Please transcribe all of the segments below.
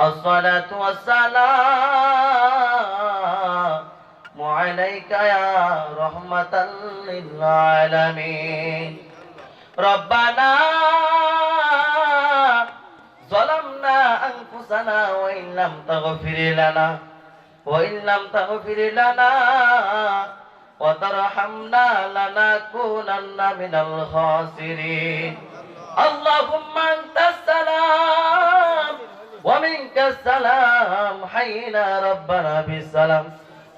الصلاة والسلام عليك يا رحمة للعالمين ربنا ظلمنا أنفسنا وإن لم تغفر لنا وإن لم تغفر لنا وترحمنا لنكونن من الخاسرين اللهم أنت السلام ومنك السلام حينا ربنا بالسلام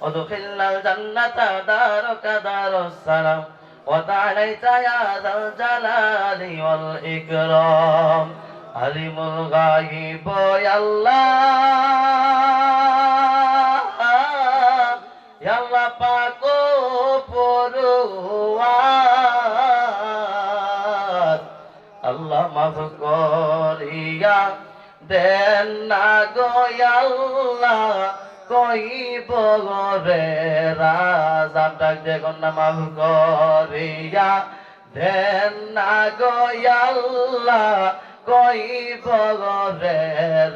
ودخلنا الجنة دارك دار السلام وتعاليت يا ذا الجلال والإكرام علم الغيب يا الله يا الله পাকো পড়ুয়ার আল্লাহ মাফ করিয়া দেন না গো আল্লাহ, কইব রে রাজা ডাক দেখুন না মাফ করিয়া। দেন না গো আল্লাহ, কইব রে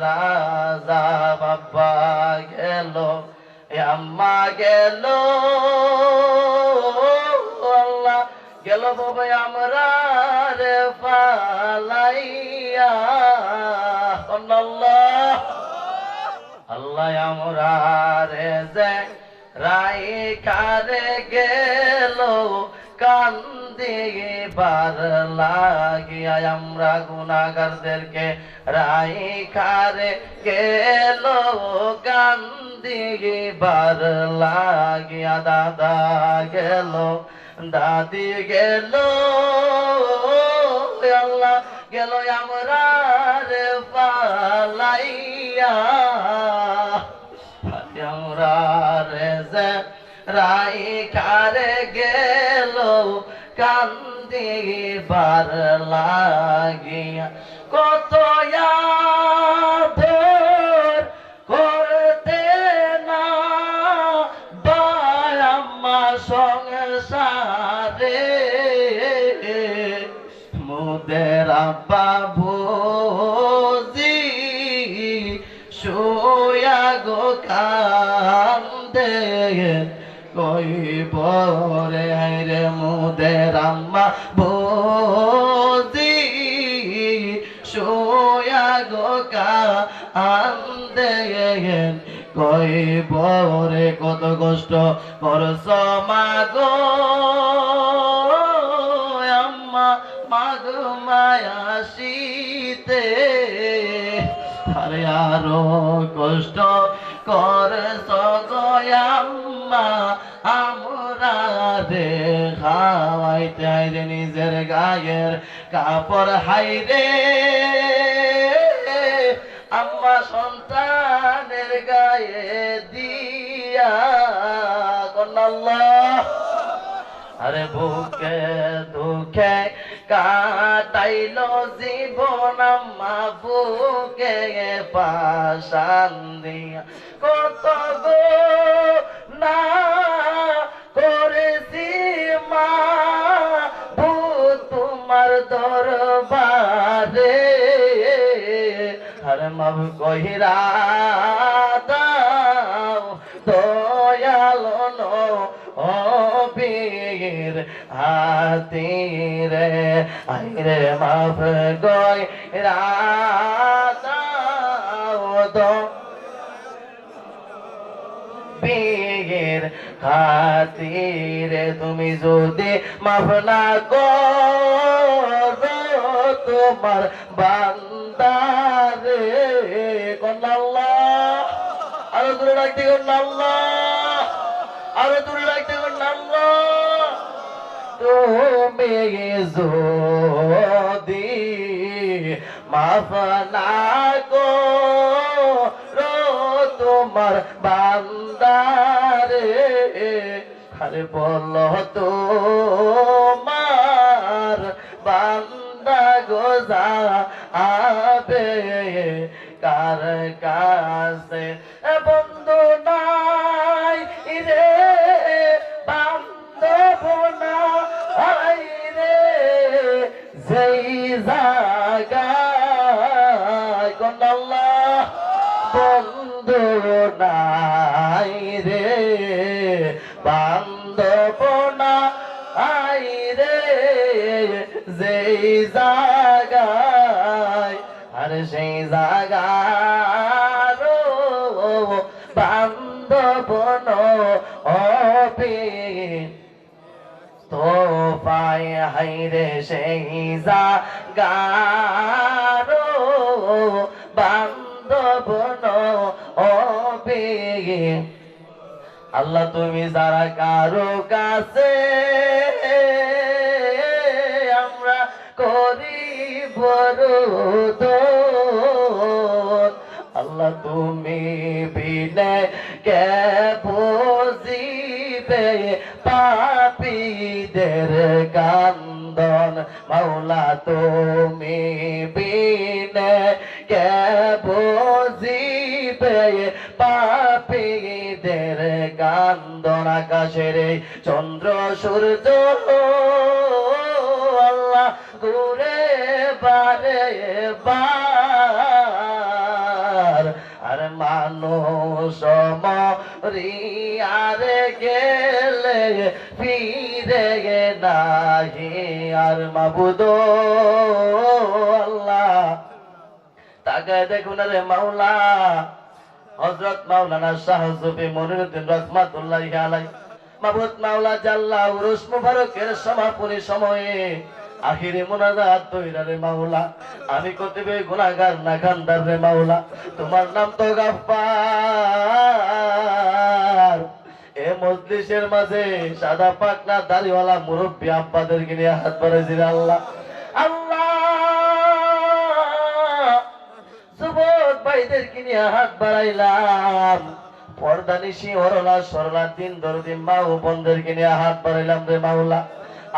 রাজা বাবা গেল আম্মা গেল। আল্লাহ গেল বাবা, আমরা রে পালাইয়া আল্লাহ আল্লাহ আমরা রে রাই কারে গেল, কান্দি বার লাগিয়া আমরা গুনাগারদেরকে রাই খারে গেল, কান্দি বার লাগিয়া দাদা গেল, দাদি গেল, আল্লাহ গেল আমরা রে পালাইয়া আমরা রে যে রাই কারে লাগিয়া। কত করতে না বায়াম্মা সংসারে। মুদের আব্বা বরে রে মুদের আম্মা ভোজি সোয়া গো কান্দে কই বরে, কত কষ্ট করছ মাগো, আম্মা, মাগো মায়াসিতে আরে আরও কষ্ট করে সগয়াম্মা আমরা রে খাওয়াইতে হাইরে নিজের গায়ের কাপড় হাইরে। আম্মা সন্তানের গায়ে দিয়া কন্নাল্লাহ আরে বুকে দুঃখে কাটাইল জীবন আম্মা বুকে পাশান দিয়া। কত গো না করেছি মা ভূ তোমার দরবারে। আর মাভ কহিরা আইরে মাফ গয় দো বীর খাতিরে। তুমি যদি মাফ না করো তোমার বান্দারে আরও দূরে রাখতে কন্নাল্লাহ আরও দূরে রাখতে কন্নাল্লাহ তুমি যদি মোদি মাফনা গো রো তোমার বান্দার। আরে বল তোমার বান্দা গোজা আবে কার কা বন্ধু নাই রে বান্ধব নাই রে, যেই জাগায় আর সেই জাগার বান্ধব হবে। তোফায় হাইরে সেই জাগারো আল্লাহ তুমি যারা কারও কাছে আমরা করি বড়। আল্লাহ তুমি বিনে কে বুঝিবে পাপীদের কান্দন মাওলা তুমি আকাশের চন্দ্র, সূর্য, আল্লাহ ঘুরে বারে বার। আর মানুষ মরিয়ারে গেলে ফিরে নাহি আর মাবুদ আল্লাহ। তাকে দেখুন রে মাওলা হযরত মাওলানা শাহ সুফি মনিরুদ্দিন রহমাতুল্লাহ আলাই মাবুদ মাওলা জাল্লা উরুস মুবারকের সমাপনী সময়ে আখিরে মোনাজাত তৈরা রে মাওলা। আমি কতিবে গুনাহগার না খান্দার রে মাওলা, তোমার নাম তো গাফফার। এ মজলিসের মাঝে সাদা পাকনা দাড়িওয়ালা মুরব্বী আব্বাদেরকে নিয়ে হাত বাড়াইছি আল্লাহ। আল্লাহ হাত বাড়াইলাম। পর্দা নিশি, হরলা, সরলা, দিন মা ও হাত বাড়াইলাম রে মাওলা।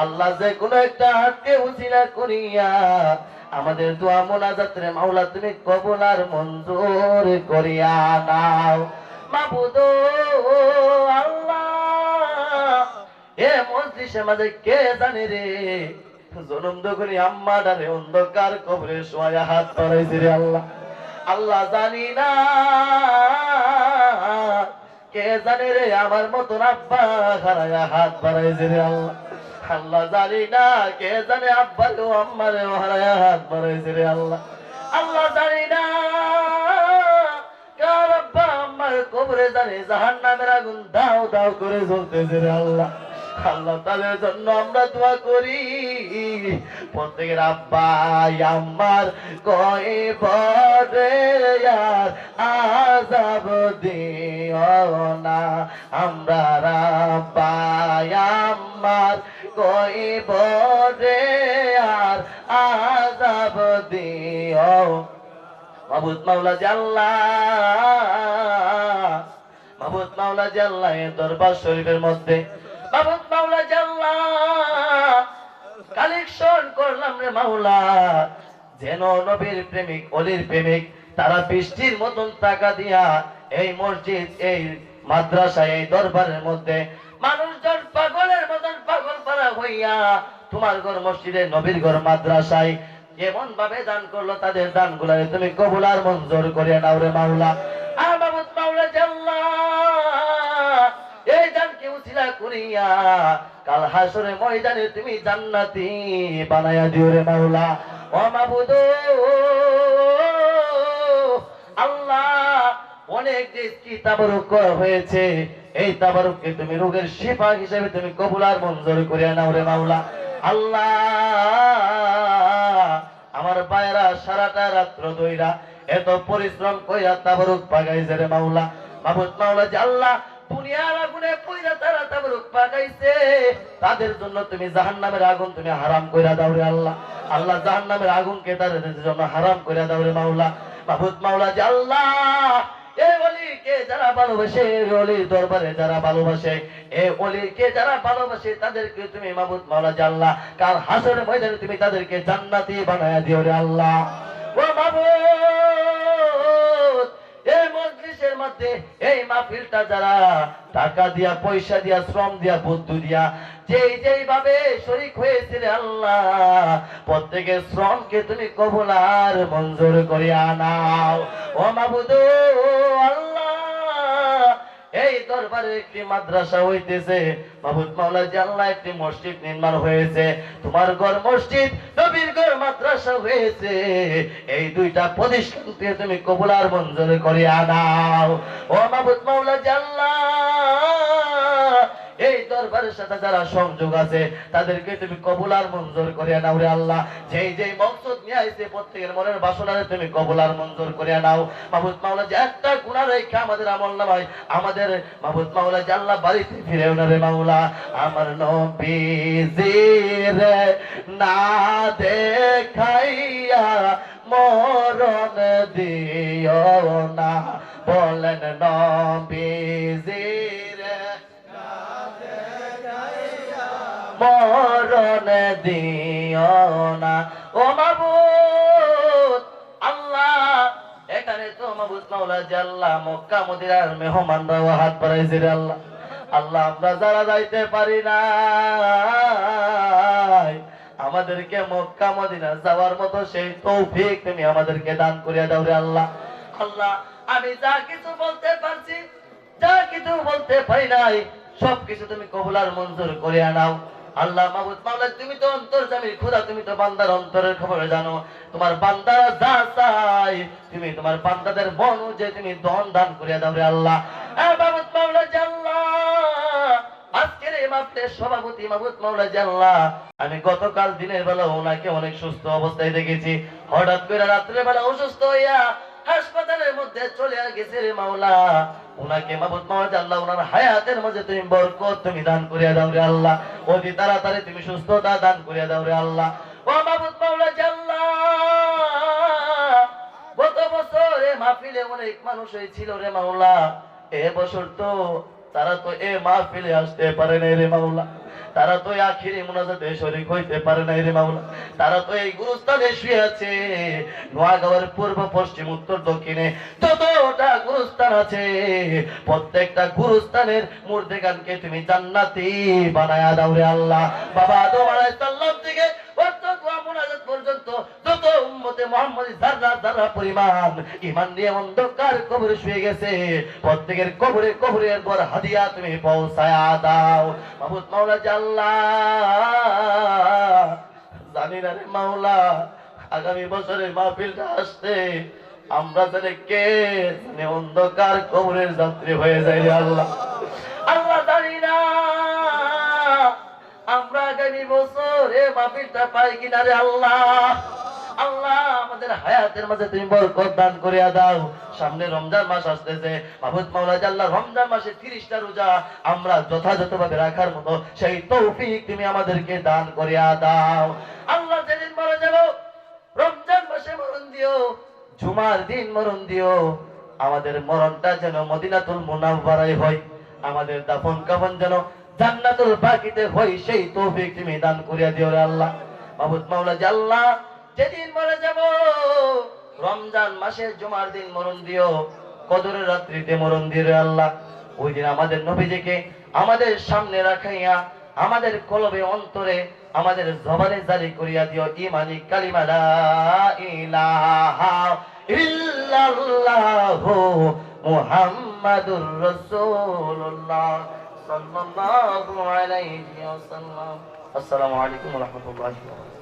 আল্লাহ যে কোনো একটা হাতকে উচিলা করিয়া আমাদের দোয়া মোনাজাত রে মাওলা, তুমি কবুল আর মঞ্জুর করিয়া নাও মাবুদ, আল্লাহ, এ মজলিসে মাঝে কে জানে রে? জনম দখলি আম্মা ডারে অন্ধকার কবরে শোয়া হাত বাড়াইছে রে আল্লাহ। আল্লাহ জানি না। কে জানে রে আমার মতন আব্বা? খারায়া হাত বাড়াইছে রে আল্লাহ। আল্লাহ জানি না কে জানে আব্বার ও আম্মার হারায়া হাত বাড়াইছে রে আল্লাহ। আল্লাহ জানি না। কার আব্বা আম্মার কবরে জানে জাহান্নামের আগুন দাও দাও করে জ্বলতেছে রে আল্লাহ। আল্লাহ তাদের জন্য আমরা দোয়া করি। প্রত্যেকের আব্বা আমার কয়ে আর আজাব দিও না। আমরা রাব্বা আমার কয়ে বরে আর আজাব দিও। মাবুদ মাওলা জাল্লা মাহবুদ মাওলা জাল্লা এর দরবার শরীফের মধ্যে মাহবুদ মাওলা জাল্লা, কালেকশন করলাম রে মাওলা। যেন নবীর প্রেমিক, অলির প্রেমিক, তারা বৃষ্টির মতন টাকা দিয়া এই মসজিদ, এই মাদ্রাসায়, এই দরবারের মধ্যে মানুষজন পাগলের মতন পাগল পারা হইয়া তোমার ঘর মসজিদে, নবীর ঘর মাদ্রাসায় এমন ভাবে দান করল তাদের দানগুলা তুমি কবুল আর মঞ্জুর করে নাও রে মাওলা। আর মাহমুদ করিয়া কাল হাসরে ময়দানে তুমি জান্নাতি বানায়া দিও রে মাওলা। ও আল্লাহ অনেক যে হয়েছে। এই তাবারুককে তুমি রোগের শিফা হিসেবে তুমি কবুল আর মঞ্জুর করিয়া নাও রে মাওলা। আল্লাহ আমার পায়রা সারাটা রাত্র দইরা এত পরিশ্রম কইরা তাবারুক পাগাইছে রে মাওলা। মাহমুদ মাওলা যে আল্লাহ দুনিয়ার আগুনে পইরা তারা তাবারুক পাগাইছে তাদের জন্য তুমি জাহান্নামের আগুন তুমি হারাম কইরা দাও রে আল্লাহ। আল্লাহ জাহান্নামের আগুনকে তাদের জন্য হারাম কইরা দাও রে মাওলা। মাহমুদ মাওলা যে আল্লাহ এই অলিকে যারা ভালোবাসে অলির দরবারে যারা ভালোবাসে এই অলিকে যারা ভালোবাসে, তাদেরকে তুমি মাবুদ মাওলা জাল্লা কাল হাসরের ময়দানে তুমি তাদেরকে জান্নাতি বানায়া দিও রে আল্লাহ। ও মাবুদ এই মজলিসের মধ্যে এই মাহফিলটা যারা টাকা দিয়া, পয়সা দিয়া, শ্রম দিয়া বুদ্ধি দিয়া, যেই যেই ভাবে শরিক হয়েছিল আল্লাহ, প্রত্যেকের শ্রমকে তুমি কবুল আর মঞ্জুর করিয়া নাও। ও মাবুদ দরবারে একটি মাদ্রাসা হইতেছে। মাহবুদ মাওলা জাল্লা একটি মসজিদ নির্মাণ হয়েছে। তোমার ঘর মসজিদ, নবীর ঘর মাদ্রাসা হয়েছে। এই দুইটা প্রতিষ্ঠান প্রতিষ্ঠানকে তুমি কবুল আর মঞ্জুর করে আনাও ও মাহবুদ মাওলা জাল্লা এই দরবারের সাথে যারা সংযোগ আছে, তাদেরকে তুমি কবুল আর মঞ্জুর করিয়া নাও রে আল্লাহ। যেই যেই মকসদ নিয়ে আইছে, প্রত্যেকের মনের বাসনারে তুমি কবুল আর মঞ্জুর করিয়া নাও। মাহবুদ মাওলা যে একটা গুণা রেখে আমাদের আমল নামাই আমাদের মাহবুদ মাওলা যে আল্লাহ বাড়িতে ফিরেও না রে মাওলা। আমার নবীজির না দেখাইয়া মরণ দিও না। বলেন নবীজির মরণ দিও না। ও মাবুদ, আল্লাহ, এখানে তো মাবুদ মাওলা জাল্লা মক্কা মদিনার মেহমানরাও হাত বাড়াইছে রে আল্লাহ। আল্লাহ, আমরা যারা যাইতে পারি না আমাদেরকে মক্কা মদিনা যাওয়ার মতো সেই তৌফিক তুমি আমাদেরকে দান করিয়া দাও রে আল্লাহ। আল্লাহ, আমি যা কিছু বলতে পারছি, যা কিছু বলতে পারি নাই সব কিছু তুমি কবুলার মঞ্জুর করিয়া আনাও আল্লাহ মাহবুদ মাওলা তুমি তো অন্তর জামির খোদা, তুমি তো বান্দার অন্তরের খবর জানো। তোমার বান্দারা যা চাই তুমি তোমার বান্দাদের মন যে তুমি দন দান করিয়া দাও রে আল্লাহ। মাহবুদ মাওলা জাল্লাহ, আজকের এই মাহফিলের সভাপতি মাহবুদ মাওলা জাল্লাহ, আমি গতকাল দিনের বেলা ওনাকে অনেক সুস্থ অবস্থায় দেখেছি। হঠাৎ করে রাত্রে বেলা অসুস্থ হইয়া হাসপাতালের মধ্যে চলে গেছে রে মাওলা। ওনাকে মাহবুদ মাওলা আল্লাহ ওনার হায়াতের মাঝে তুমি বরকত তুমি দান করিয়া দাও রে আল্লাহ। অতি তাড়াতাড়ি তুমি সুস্থতা দান করিয়া দাও রে আল্লাহ। ও মাহবুদ মাওলা জাল্লাহ গত বছর এ মাহফিলে অনেক মানুষ হয়েছিল রে মাওলা। এ বছর তো তারা তো এ মাহফিলে আসতে পারে নাই রে মাওলা। তারা তো আখিরি মুনাজাতে শরীক হইতে পারে নাই রে মাওলা। তারা তো এই গুরুস্থানে শুয়ে আছে। নোয়াগাঁওয়ের পূর্ব, পশ্চিম, উত্তর, দক্ষিণে যতটা গুরুস্থান আছে, প্রত্যেকটা গুরুস্থানের মূর্তিগানকে তুমি জান্নাতি বানায়া দাও রে আল্লাহ। বাবা আদম আলাইহিস সালাম থেকে উম্মতে মুহাম্মদী পরিমাণ ইমান নিয়ে অন্ধকার কবরে শুয়ে গেছে। প্রত্যেকের কবরে পর হাদিয়া তুমি পৌঁছায়া দাও। মাওলা রে মাওলা, আগামী বছরের মাহফিলটা আসতে আমরা জানি কে অন্ধকার কবরের যাত্রী হয়ে যাই আল্লাহ। আল্লাহ জানি না। আমরা আগামী বছর এ মাহফিলটা পাই কিনা রে আল্লাহ। আল্লাহ, আমাদের হায়াতের মাঝে তুমি বরকত দান দাও। সামনে রমজান মাস আসতেছে। রমজান মাসে রোজা আমরা যথাযথভাবে রাখার মতো সেই তৌফিক তুমি আমাদেরকে দান দাও। আল্লাহ যেদিন মারা যাব, রমজান মাসে মরণ দিও, জুমার দিন মরণ দিও। আমাদের মরণটা যেন মদিনাতুল মুনাওয়ারায় হয়, আমাদের দাফন কাফন যেন জান্নাতুল বাকিতে হয়, সেই তৌফিক তুমি দান করিয়া দিও রে আল্লাহ। মাহমুদ মাওলা আল্লাহ যেদিন মরে যাব, রমজান মাসের জুমার দিন মরণ দিও, কদরের রাত্রিতে মরণ দিও আল্লাহ। ওই দিন আমাদের নবীজিকে আমাদের সামনে রাখাইয়া, আমাদের কলবে অন্তরে, আমাদের জবানে জারি করিয়া দিও, ইমানি কালিমা লা ইলাহা ইল্লাল্লাহু মুহাম্মাদুর রাসূলুল্লাহ সাল্লাল্লাহু আলাইহি ওয়াসাল্লাম। আসসালামু আলাইকুম ওয়া রাহমাতুল্লাহি ওয়া বারাকাতুহু।